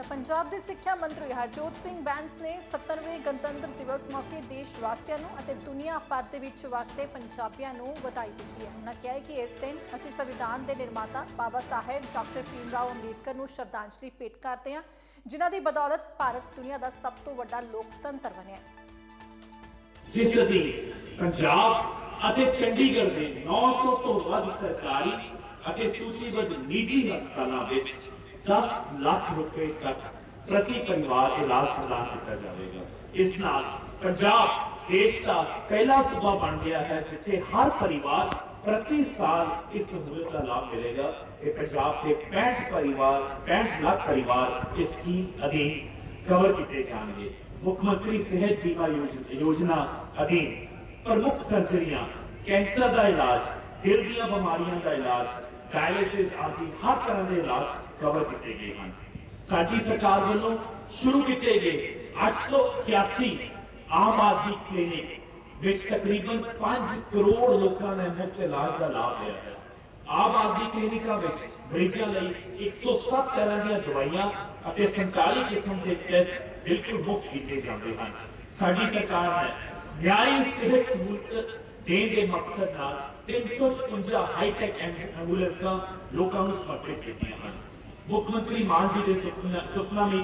ਤਾਂ ਪੰਜਾਬ ਦੇ ਸਿੱਖਿਆ ਮੰਤਰੀ ਹਰਜੋਤ ਸਿੰਘ ਬੈਂਸ ਨੇ 77ਵੇਂ ਗਣਤੰਤਰ ਦਿਵਸ ਮੌਕੇ ਦੇਸ਼ ਵਾਸੀਆਂ ਨੂੰ ਅਤੇ ਦੁਨੀਆ ਭਰ ਦੇ ਵਿੱਚ ਵਸਦੇ ਪੰਜਾਬੀਆਂ ਨੂੰ ਵਧਾਈ ਦਿੱਤੀ ਹੈ। ਉਹਨਾਂ ਕਿਹਾ ਹੈ ਕਿ ਇਸ ਦਿਨ ਅਸੀਂ ਸੰਵਿਧਾਨ ਦੇ ਨਿਰਮਾਤਾ ਬਾਬਾ ਸਾਹਿਬ ਡਾਕਟਰ ਭੀਮ ਰਾਓ ਅੰਬੇਡਕਰ ਨੂੰ ਸ਼ਰਧਾਂਜਲੀ ਭੇਟ ਕਰਦੇ ਹਾਂ, ਜਿਨ੍ਹਾਂ ਦੀ ਬਦੌਲਤ ਭਾਰਤ ਦੁਨੀਆ ਦਾ ਸਭ ਤੋਂ ਵੱਡਾ ਲੋਕਤੰਤਰ ਬਣਿਆ ਜਿਸ ਦੀ ਪੰਜਾਬ ਅਤੇ ਚੰਡੀਗੜ੍ਹ ਦੇ 900 ਤੋਂ ਵੱਧ ਸਰਕਾਰੀ ਅਤੇ ਸੂਚੀਬੱਧ ਨਿੱਜੀ ਹਸਪਤਾਲਾਂ ਵਿੱਚ 10 ਲੱਖ ਰੁਪਏ ਤੱਕ ਪ੍ਰਤੀ ਪਰਿਵਾਰ ਇਲਾਜ ਪ੍ਰਦਾਨ ਕੀਤਾ ਜਾਵੇਗਾ ਇਸ ਨਾਲ ਪੰਜਾਬ ਦੇਸ਼ ਦਾ ਪਹਿਲਾ ਸੂਬਾ ਬਣ ਗਿਆ ਹੈ ਜਿੱਥੇ ਹਰ ਪਰਿਵਾਰ ਪ੍ਰਤੀ ਸਾਲ ਇਸ ਸਹੂਲਤ ਦਾ ਲਾਭ ਮਿਲੇਗਾ ਇਹ ਪੰਜਾਬ ਦੇ 65 ਪਰਿਵਾਰ 65 ਲੱਖ ਪਰਿਵਾਰ ਇਸ ਸਕੀਮ ਅਧੀਨ ਕਵਰ ਕੀਤੇ ਜਾਣਗੇ ਮੁੱਖ ਮੰਤਰੀ ਸਿਹਤ ਬੀਮਾ ਯੋਜ- ਯੋਜਨਾ ਅਧੀਨ ਪ੍ਰਮੁੱਖ ਸਰਜਰੀਆਂ ਕੈਂਸਰ ਦਾ ਇਲਾਜ ਦਿਲ ਦੀਆਂ ਬਿਮਾਰੀਆਂ ਦਾ ਇਲਾਜ ਡਾਇਲਿਸਿਸ ਆਦਿ ਹਰ ਤਰ੍ਹਾਂ ਦੇ ਇਲਾਜ ਕਵਰ ਕੀਤੇ ਗਏ ਹਨ ਸਾਡੀ ਸਰਕਾਰ ਵੱਲੋਂ ਸ਼ੁਰੂ ਕੀਤੇ ਗਏ 881 ਆਮ ਆਦਮੀ ਕਲੀਨਿਕ ਵਿੱਚ ਤਕਰੀਬਨ 5 ਕਰੋੜ ਲੋਕਾਂ ਨੇ ਮੁਫਤ ਇਲਾਜ ਦਾ ਲਾਭ ਲਿਆ ਹੈ ਆਮ ਆਦਮੀ ਕਲੀਨਿਕਾਂ ਵਿੱਚ ਮਰੀਜ਼ਾਂ ਲਈ 107 ਤਰ੍ਹਾਂ ਦੀਆਂ ਦਵਾਈਆਂ ਅਤੇ 47 ਕਿਸਮ ਦੇ ਟੈਸਟ ਬਿਲਕੁਲ ਮੁਫਤ ਕੀਤੇ ਜਾਂਦੇ ਹਨ ਸਾਡੀ ਸਰਕਾਰ ਨੇ ਨਿਆਈ ਸਿਹਤ ਸਹੂਲਤ ਦੇਣ ਦੇ ਮਕਸਦ ਨਾਲ 356 ਹਾਈਟੈਕ ਐਂਬੂਲੈਂਸਾਂ ਲੋਕਾਂ ਨੂੰ ਸਮਰਪਿਤ ਕੀਤੀਆਂ ਹਨ। ਮੁੱਖ ਮੰਤਰੀ ਮਾਨ ਜੀ ਦੇ ਸੁਪਨਾ ਸੁਪਨਾ ਮੀ